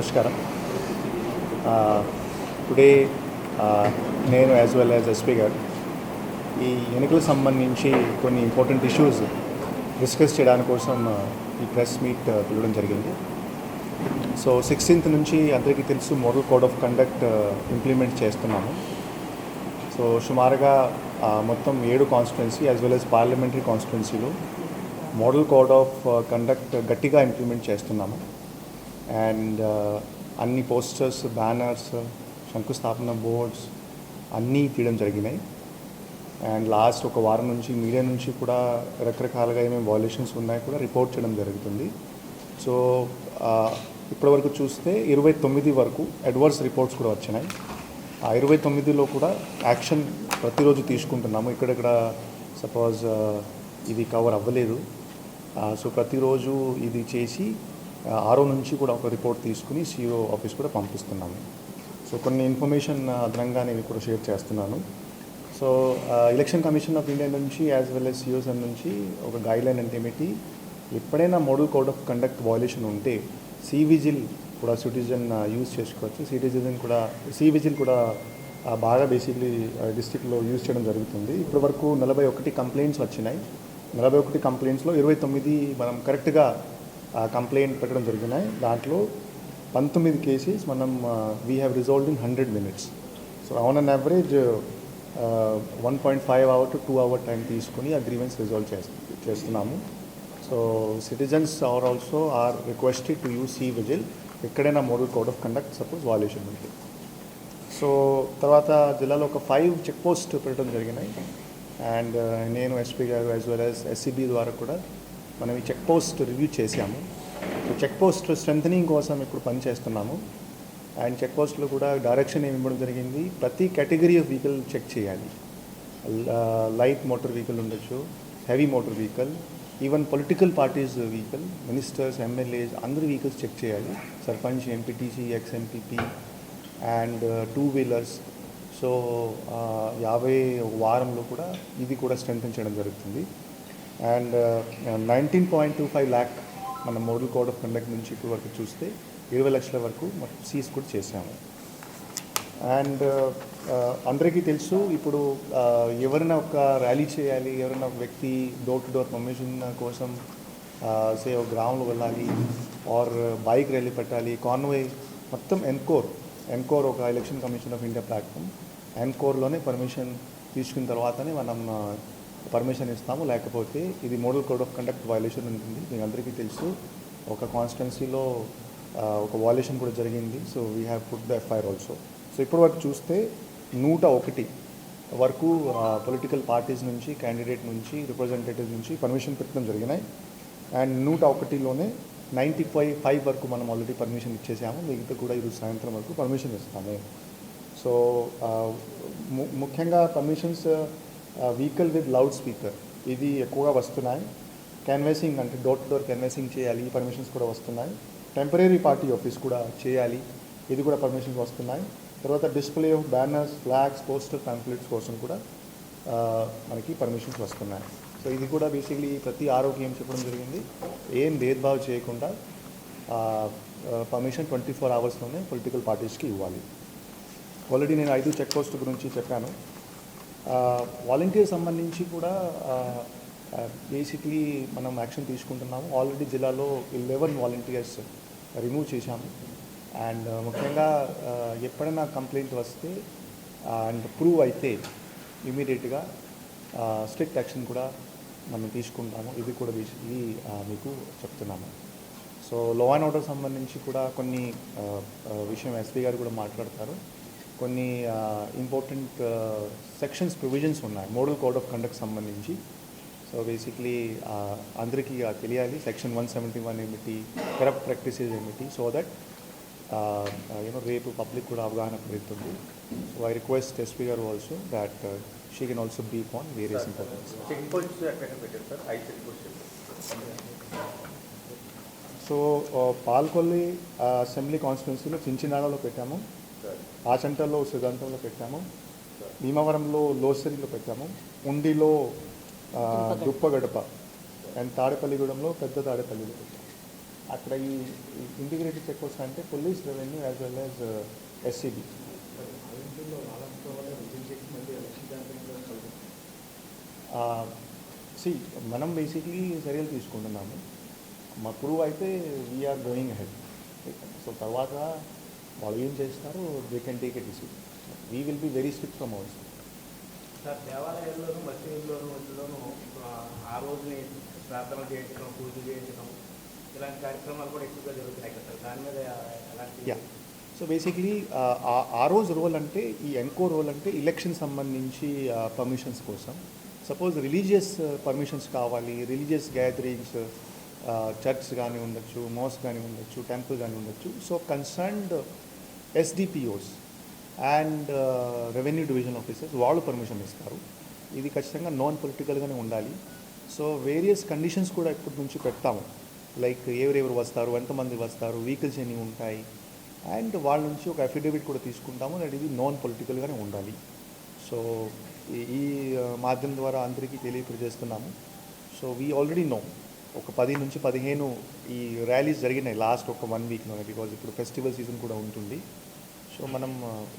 నమస్కారం. టుడే నేను as well as SP గారు ఈ ఎన్నికలకు సంబంధించి కొన్ని ఇంపార్టెంట్ ఇష్యూస్ డిస్కస్ చేయడానికి కోసం ఈ ప్రెస్ మీట్ పిలవడం జరిగింది. సో సిక్స్టీన్త్ నుంచి అందరికీ తెలుసు model code of conduct implement చేస్తున్నాము. సో సుమారుగా మొత్తం ఏడు constituency as well as parliamentary కాన్స్టిట్యున్సీలో మోడల్ కోడ్ ఆఫ్ కండక్ట్ గట్టిగా ఇంప్లిమెంట్ చేస్తున్నాము. అండ్ uh, అన్ని పోస్టర్స్ బ్యానర్స్ శంకుస్థాపన బోర్డ్స్ అన్నీ తీయడం జరిగినాయి. అండ్ లాస్ట్ ఒక వారం నుంచి మీడియా నుంచి కూడా రకరకాలుగా ఏమేమి వాల్యుయేషన్స్ ఉన్నాయి కూడా రిపోర్ట్ చేయడం జరుగుతుంది. సో ఇప్పటివరకు చూస్తే ఇరవై తొమ్మిది వరకు అడ్వర్స్ రిపోర్ట్స్ కూడా వచ్చినాయి. ఆ ఇరవై తొమ్మిదిలో కూడా యాక్షన్ ప్రతిరోజు తీసుకుంటున్నాము. ఇక్కడక్కడ సపోజ్ ఇది కవర్ అవ్వలేదు. సో ప్రతిరోజు ఇది చేసి ఆరో నుంచి కూడా ఒక రిపోర్ట్ తీసుకుని సిఇఓ ఆఫీస్ కూడా పంపిస్తున్నాము. సో కొన్ని ఇన్ఫర్మేషన్ అదనంగా నేను కూడా షేర్ చేస్తున్నాను. So election commission of India నుంచి యాజ్ వెల్ ఎస్ సిఓసన్ నుంచి ఒక గైడ్లైన్ అంటే ఏమిటి? ఎప్పుడైనా model code of conduct violation ఉంటే సి విజిల్ కూడా సిటిజన్ యూజ్ చేసుకోవచ్చు. సిటిజన్ కూడా సి విజిల్ కూడా బాగా బేసిక్లీ డిస్టిక్లో యూజ్ చేయడం జరుగుతుంది. ఇప్పటి వరకు నలభై ఒకటి కంప్లైంట్స్ వచ్చినాయి. నలభై ఒకటి కంప్లైంట్స్లో ఇరవై తొమ్మిది మనం కరెక్ట్గా కంప్లైంట్ పెట్టడం జరిగినాయి దాంట్లో పంతొమ్మిది కేసెస్ మనం we have resolved in hundred minutes so on an average one point five hour to two hour time తీసుకుని ఆ గ్రీవెన్స్ రిజాల్వ్ చేస్తున్నాము. So citizens are also are requested to use C vigil ఎక్కడైనా model code of conduct suppose valuation ఉంటుంది so తర్వాత జిల్లాలో ఒక five check post పెట్టడం జరిగినాయి. అండ్ నేను ఎస్పీ గారు యాజ్ వెల్ యాజ్ ఎస్సీబీ ద్వారా కూడా మనం ఈ చెక్ పోస్ట్ రివ్యూ చేసాము చెక్ పోస్ట్ స్ట్రెంథనింగ్ కోసం ఇప్పుడు పనిచేస్తున్నాము అండ్ చెక్ పోస్ట్లో కూడా డైరెక్షన్ ఏమి ఇవ్వడం జరిగింది? ప్రతి కేటగిరీ ఆఫ్ వెహికల్ చెక్ చేయాలి. లైట్ మోటార్ వెహికల్ ఉండొచ్చు heavy motor vehicle even political parties vehicle ministers MLAs అందరి వెహికల్స్ చెక్ చేయాలి. Sarpanch MPTC ex MPP and two wheelers so యాభై వారంలో కూడా ఇది కూడా స్ట్రెంగ్ చేయడం జరుగుతుంది. And nineteen point two five lakh మన మోడల్ కోడ్ ఆఫ్ కండక్ట్ నుంచి ఇప్పుడు వరకు చూస్తే ఇరవై లక్షల వరకు మనం సీజ్ కూడా చేసాము అండ్ అందరికీ తెలుసు ఇప్పుడు ఎవరైనా ఒక ర్యాలీ చేయాలి ఎవరైనా ఒక వ్యక్తి డోర్ టు డోర్ పర్మిషన్ కోసం సే ఒక గ్రామంలో వెళ్ళాలి ఆర్ బైక్ ర్యాలీ పెట్టాలి కాన్వే మొత్తం ఎన్కోర్ ఎన్కోర్ ఒక election commission of India platform ఎన్కోర్లోనే permission తీసుకున్న తర్వాతనే మనం పర్మిషన్ ఇస్తాము లేకపోతే ఇది model code of conduct violation ఉంటుంది. మీ అందరికీ తెలుసు ఒక కాన్స్టిట్యున్సీలో ఒక వయలేషన్ కూడా జరిగింది. So we have put the FIR also so ఇప్పటి వరకు చూస్తే నూట ఒకటి వరకు పొలిటికల్ పార్టీస్ నుంచి క్యాండిడేట్ నుంచి రిప్రజెంటేటివ్ నుంచి పర్మిషన్ పెట్టడం జరిగినాయి. అండ్ నూట ఒకటిలోనే నైంటీ ఫైవ్ ఫైవ్ వరకు మనం ఆల్రెడీ పర్మిషన్ ఇచ్చేసాము. మిగతా కూడా ఈరోజు సాయంత్రం వరకు పర్మిషన్ ఇస్తాము. సో ము- ముఖ్యంగా permissions vehicle with loud speaker ఇది ఎక్కువగా వస్తున్నాయి. క్యాన్వాసింగ్ అంటే డోర్ టు డోర్ క్యాన్వాసింగ్ చేయాలి ఈ పర్మిషన్స్ కూడా వస్తున్నాయి. టెంపరీ పార్టీ ఆఫీస్ కూడా చేయాలి ఇది కూడా పర్మిషన్స్ వస్తున్నాయి. తర్వాత display of banners flags poster pamphlets కోసం కూడా మనకి పర్మిషన్స్ వస్తున్నాయి. సో ఇది కూడా బేసిక్లీ ప్రతి ఆరోగ్యం చెప్పడం జరిగింది. ఏం భేద్భావం చేయకుండా పర్మిషన్ ట్వంటీ ఫోర్ అవర్స్లోనే పొలిటికల్ పార్టీస్కి ఇవ్వాలి. ఆల్రెడీ నేను ఐదు చెక్ పోస్ట్ గురించి చెప్పాను. వాలంటీర్ సంబంధించి కూడా బేసిక్లీ మనం యాక్షన్ తీసుకుంటున్నాము. ఆల్రెడీ జిల్లాలో లెవెన్ వాలంటీర్స్ రిమూవ్ చేశాము. అండ్ ముఖ్యంగా ఎప్పుడైనా కంప్లైంట్ వస్తే అండ్ ప్రూవ్ అయితే ఇమీడియట్గా స్ట్రిక్ట్ యాక్షన్ కూడా మనం తీసుకుంటాము. ఇది కూడా బేసిక్లీ మీకు చెప్తున్నాము. సో లా అండ్ ఆర్డర్ సంబంధించి కూడా కొన్ని విషయం ఎస్పీ గారు కూడా మాట్లాడతారు. కొన్ని ఇంపార్టెంట్ సెక్షన్స్ ప్రొవిజన్స్ ఉన్నాయి. మోడల్ కోడ్ ఆఫ్ కండక్ట్ సంబంధించి. సో బేసిక్లీ అందరికీ తెలియాలి. సెక్షన్ వన్ సెవెంటీ వన్ ఏమిటి? కరప్ట్ ప్రాక్టీసెస్ ఏమిటి? సో దట్ యూనో రేపు పబ్లిక్ కూడా అవగాహన పెరుగుతుంది. సో ఐ రిక్వెస్ట్ ఎస్పీ గారు also that she can also brief on various importance so Palakollu assembly కాన్స్టిట్యున్సీలో చించినాడలో పెట్టాము. సార్ ఆచంటలో సిద్ధాంతంలో పెట్టాము. భీమవరంలో లోసరిలో పెట్టాము. ఉండిలో ఆ, దుప్పగడప అండ్ తాడేపల్లిగూడెంలో పెద్ద తాడేపల్లిలో పెట్టాము. అక్కడ ఈ ఇంటిగ్రేటెడ్ చెక్ పోస్ట్ అంటే police revenue as well as SCB. C మనం బేసిక్లీ చర్యలు తీసుకుంటున్నాము. మా ప్రూవ్ అయితే వీఆర్ గోయింగ్ హెడ్ సో తర్వాత వాళ్ళు ఏం చేస్తారో they can take a decision we will be very strict from our sir దేవాలయాల్లోనూ మసీదుల్లోనూ ఆ, రోజుని ప్రార్థనలు చేయించడం పూజలు చేయించడం ఇలాంటి కార్యక్రమాలు కూడా ఎక్కువగా జరుగుతున్నాయి కదా సార్? దాని మీద ఎలాంటి యా సో బేసిక్లీ ఆ రోజు రోల్ అంటే ఈ ఎంకో రోల్ అంటే ఎలక్షన్ సంబంధించి పర్మిషన్స్ కోసం. సపోజ్ రిలీజియస్ పర్మిషన్స్ కావాలి రిలీజియస్ గ్యాదరింగ్స్ చర్చ్ కానీ ఉండొచ్చు మోస్ కానీ ఉండొచ్చు టెంపుల్ కానీ ఉండొచ్చు. So concerned SDPOs and revenue division officers వాళ్ళు పర్మిషన్ ఇస్తారు. ఇది ఖచ్చితంగా నాన్ పొలిటికల్గానే ఉండాలి. సో వేరియస్ కండిషన్స్ కూడా ఇప్పటి నుంచి పెడతాము. లైక్ ఎవరెవరు వస్తారు ఎంతమంది వస్తారు వెహికల్స్ ఎన్ని ఉంటాయి అండ్ వాళ్ళ నుంచి ఒక అఫిడవిట్ కూడా తీసుకుంటాము. అండ్ ఇది నాన్ పొలిటికల్గానే ఉండాలి. సో ఈ- ఈ మాధ్యమం ద్వారా అందరికీ తెలియపరిచేస్తున్నాము. సో వీ ఆల్రెడీ నో ఒక పది నుంచి పదిహేను ఈ ర్యాలీస్ జరిగినాయి లాస్ట్ ఒక వన్ వీక్లోనే బికాజ్ ఇప్పుడు ఫెస్టివల్ సీజన్ కూడా ఉంటుంది. సో మనం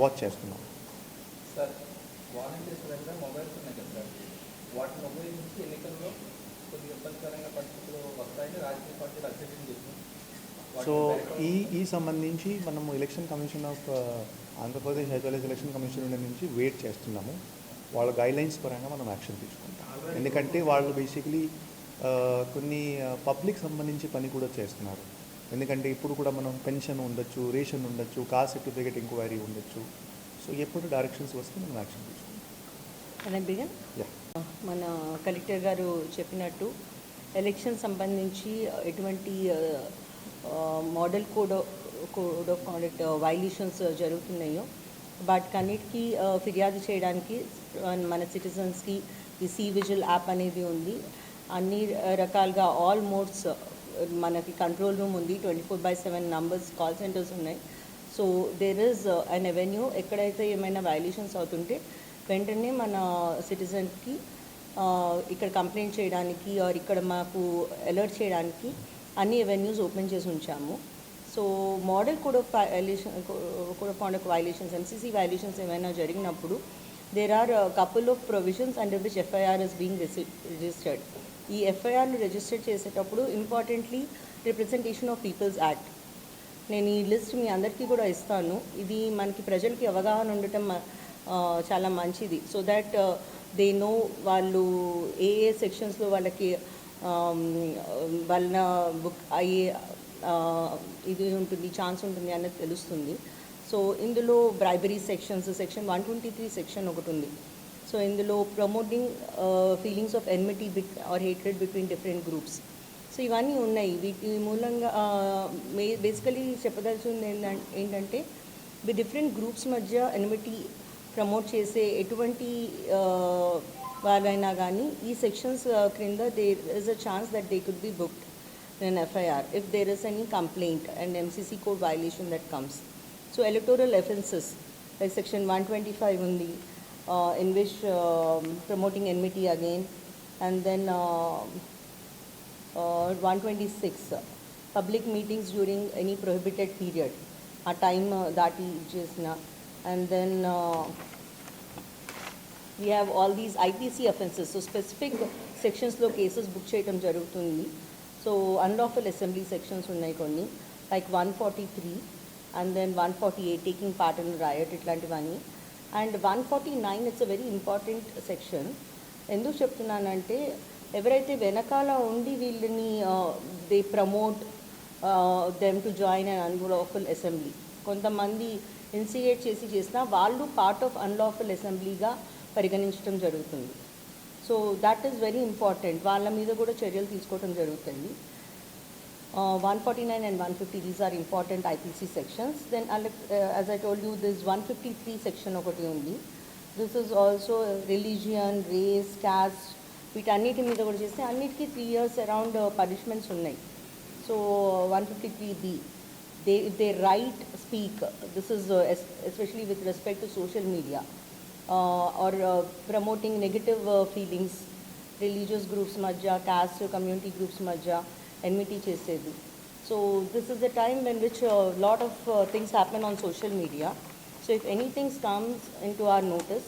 వాచ్ చేస్తున్నాం సార్ వాలంటీర్స్ దగ్గర మొబైల్స్ ఉన్నాయి కదా సార్. వాటిని ఉపయోగించి ఎన్నికల్లో కొద్దిగా ఇబ్బందికరంగా పరిస్థితులు వస్తాయని రాజకీయ పార్టీలు అధ్యక్షులు చెప్పారు సో ఈ ఈ సంబంధించి మనము election commission of Andhra Pradesh as well election commission నుంచి వెయిట్ చేస్తున్నాము. వాళ్ళ గైడ్లైన్స్ పరంగా మనం యాక్షన్ తీసుకుంటాం. ఎందుకంటే వాళ్ళు బేసికలీ కొన్ని పబ్లిక్ సంబంధించి పని కూడా చేస్తున్నారు. ఎందుకంటే ఇప్పుడు కూడా మనం పెన్షన్ ఉండొచ్చు రేషన్ ఉండొచ్చు కాస్ట్ సర్టిఫికేట్ ఎంక్వైరీ ఉండొచ్చు. సో ఎప్పుడు డైరెక్షన్స్ వస్తే మనం యాక్షన్ తీసుకుంటాం మన కలెక్టర్ గారు చెప్పినట్టు ఎలక్షన్ సంబంధించి ఎటువంటి model code code of conduct violations జరుగుతున్నాయో వాటికన్నిటికీ ఫిర్యాదు చేయడానికి మన సిటిజన్స్కి ఈ సి విజిల్ యాప్ అనేది ఉంది. అన్ని రకాలుగా ఆల్ మోడ్స్ మనకి కంట్రోల్ రూమ్ ఉంది twenty four by seven numbers call centres ఉన్నాయి so there is an avenue ఎక్కడైతే ఏమైనా వైలేషన్స్ అవుతుంటే వెంటనే మన సిటిజన్కి ఇక్కడ కంప్లైంట్ చేయడానికి ఆర్ ఇక్కడ మాకు అలర్ట్ చేయడానికి అన్ని ఎవెన్యూస్ ఓపెన్ చేసి ఉంచాము. So model code of violation code of conduct violations MCC violations ఏమైనా జరిగినప్పుడు there are couple of provisions under which FIR is being registered ఈ ఎఫ్ఐఆర్ను రిజిస్టర్ చేసేటప్పుడు importantly representation of peoples act నేను ఈ లిస్ట్ మీ అందరికీ కూడా ఇస్తాను. ఇది మనకి ప్రజలకి అవగాహన ఉండటం చాలా మంచిది. సో దట్ దే నో వాళ్ళు ఏ ఏ సెక్షన్స్లో వాళ్ళకి um, వాళ్ళ బుక్ అయ్యే ఇది ఉంటుంది ఛాన్స్ ఉంటుంది అన్నది తెలుస్తుంది. సో ఇందులో bribery sections section one twenty three section ఒకటి ఉంది. సో ఇందులో promoting feelings of enmity bit or hatred between different groups so ఇవన్నీ ఉన్నాయి. వీటి మూలంగా మే బేసికలీ చెప్పదలుచుంది ఏంటం- ఏంటంటే వి డిఫరెంట్ గ్రూప్స్ మధ్య ఎనిమిటీ ప్రమోట్ చేసే ఎటువంటి ఆ, వాళ్ళైనా కానీ ఈ సెక్షన్స్ క్రింద there is a chance that they could be booked in FIR if there is any complaint and MCC code violation that comes. So electoral offences, like section 125 only, uh, in which um, promoting enmity again, and then uh, uh, 126, uh, public meetings during any prohibited period, a time uh, that is na, and then uh, we have all these IPC offences, so specific సెక్షన్స్లో cases book చేయడం జరుగుతుంది so unlawful assembly sections ఉన్నాయి కొన్ని like one forty three and then one forty eight taking part in riot ఇట్లాంటివన్నీ and one forty nine it's a very important section. ఎందుకు చెప్తున్నానంటే ఎవరైతే వెనకాల ఉండి వీళ్ళని they promote them to join and unlawful assembly కొంతమంది ఇన్సియేట్ చేసి చేసినా వాళ్ళు పార్ట్ ఆఫ్ అన్లాఫుల్ అసెంబ్లీగా పరిగణించడం జరుగుతుంది. So that is very important వాళ్ళ మీద కూడా చర్యలు తీసుకోవడం జరుగుతుంది. One forty nine and one fifty these are important IPC sections then as I told you this one fifty three section ఒకటి ఉంది this is also religion race caste వీటన్నిటి మీద కూడా చేస్తే అన్నిటికీ త్రీ ఇయర్స్ అరౌండ్ పనిష్మెంట్స్ ఉన్నాయి. So one fifty three B they they right speak this is especially with respect to social media are promoting negative feelings religious groups మధ్య caste community groups మధ్య enmity చేసేది so So this is the time in which a lot of uh, things happen on social media. So if anything comes into our notice,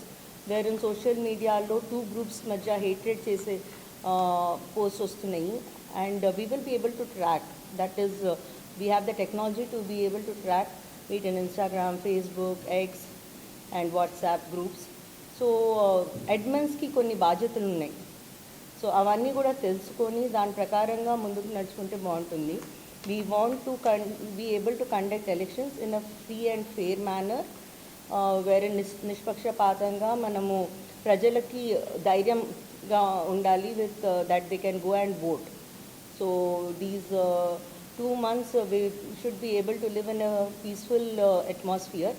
wherein social media లో two groups మధ్య hatred చేసే post వస్తున్నాయి and we will be able to track that is we have the technology to be able to track it in Instagram Facebook X and WhatsApp groups so అడ్మిన్స్కి కొన్ని బాధ్యతలు ఉన్నాయి so అవన్నీ కూడా తెలుసుకొని దాని ప్రకారంగా ముందుకు నడుచుకుంటే బాగుంటుంది. We want to can be able to conduct elections in a free and fair manner వేరే నిష్ నిష్పక్షపాతంగా మనము ప్రజలకి ధైర్యంగా ఉండాలి with that they can go and vote so these two months we should be able to live in a peaceful atmosphere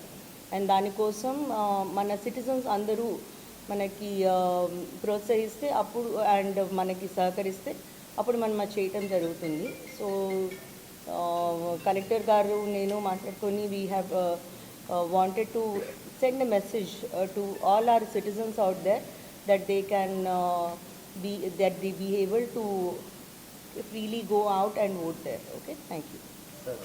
and దానికోసం మన citizens అందరూ మనకి uh, ప్రోత్సహిస్తే అప్పుడు అండ్ మనకి సహకరిస్తే అప్పుడు మనం అది చేయటం జరుగుతుంది సో కలెక్టర్ గారు నేను మాట్లాడుకొని we have wanted to send a message to all our citizens out there that they can be that they be able to freely go out and vote there. Okay, thank you. Sir